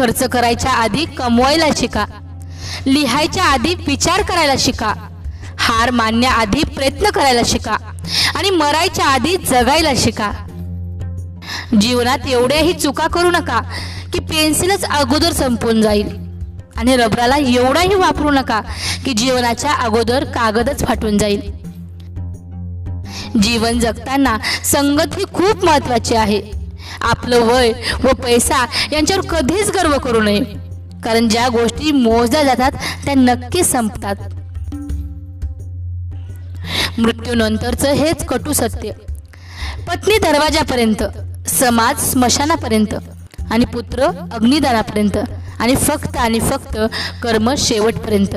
खर्च करायच्या आधी कमवायला शिका. लिहायच्या आधी विचार करायला शिका. हार मानण्याआधी प्रयत्न करायला शिका. आणि मरायच्या आधी जगायला शिका. जीवनात एवढ्याही चुका करू नका की पेन्सिलच अगोदर संपून जाईल. आणि रबराला एवढाही वापरू नका की जीवनाच्या अगोदर कागदच फाटून जाईल. जीवन जगताना संगत ही खूप महत्वाची आहे. आपलं वय व पैसा यांच्यावर कधीच गर्व करू नये. कारण ज्या गोष्टी मोजल्या जातात त्या नक्की संपतात. मृत्यूनंतरचं हेच कटू सत्य. पत्नी दरवाजापर्यंत समाज स्मशानापर्यंत आणि पुत्र अग्निदानापर्यंत आणि फक्त आणि फक्त कर्म शेवटपर्यंत.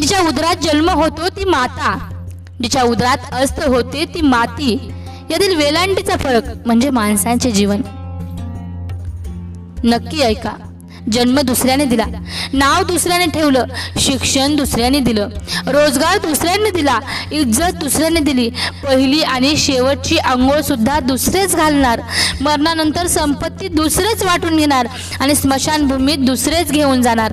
जिच्या उदरात जन्म होतो ती माता. जिच्या उदरात अस्त होते ती माती. यातील वेलांटीचा फरक म्हणजे माणसांचे जीवन. नक्की ऐका. जन्म दुसऱ्याने दिला. नाव दुसऱ्याने ठेवलं. शिक्षण दुसऱ्याने दिलं. रोजगार दुसऱ्याने दिला. इज्जत दुसऱ्याने दिली. पहिली आणि शेवटची आंघोळ सुद्धा दुसरेच घालणार. मरणानंतर संपत्ती दुसरेच वाटून घेणार आणि स्मशानभूमीत दुसरेच घेऊन जाणार.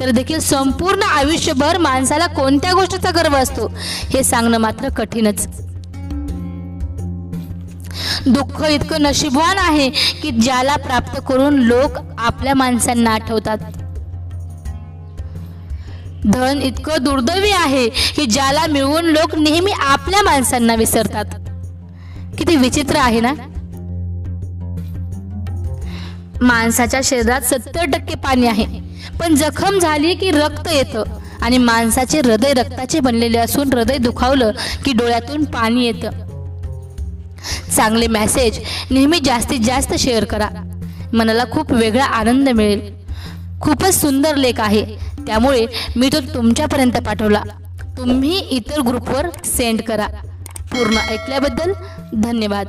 तर देखील संपूर्ण आयुष्यभर माणसाला कोणत्या गोष्टीचा गर्व असतो? हे सांगणं मात्र कठीणच. दुःख इतकं नशीबवान आहे की ज्याला प्राप्त करून लोक आपल्या माणसांना आठवतात. धन इतकं दुर्दैवी आहे की ज्याला मिळवून लोक नेहमी आपल्या माणसांना विसरतात. किती विचित्र आहे ना? माणसाच्या शरीरात सत्तर टक्के पाणी आहे. पण जखम झाली की रक्त येतं आणि माणसाचे हृदय रक्ताचे बनलेले असून हृदय दुखावलं की डोळ्यातून पाणी येतं. चांगले मॅसेज नेहमी जास्तीत जास्त शेअर करा. मनाला खूप वेगळा आनंद मिळेल. खूपच सुंदर लेख आहे. त्यामुळे मी तो तुमच्यापर्यंत पाठवला. तुम्ही इतर ग्रुपवर सेंड करा. पूर्ण ऐकल्याबद्दल धन्यवाद.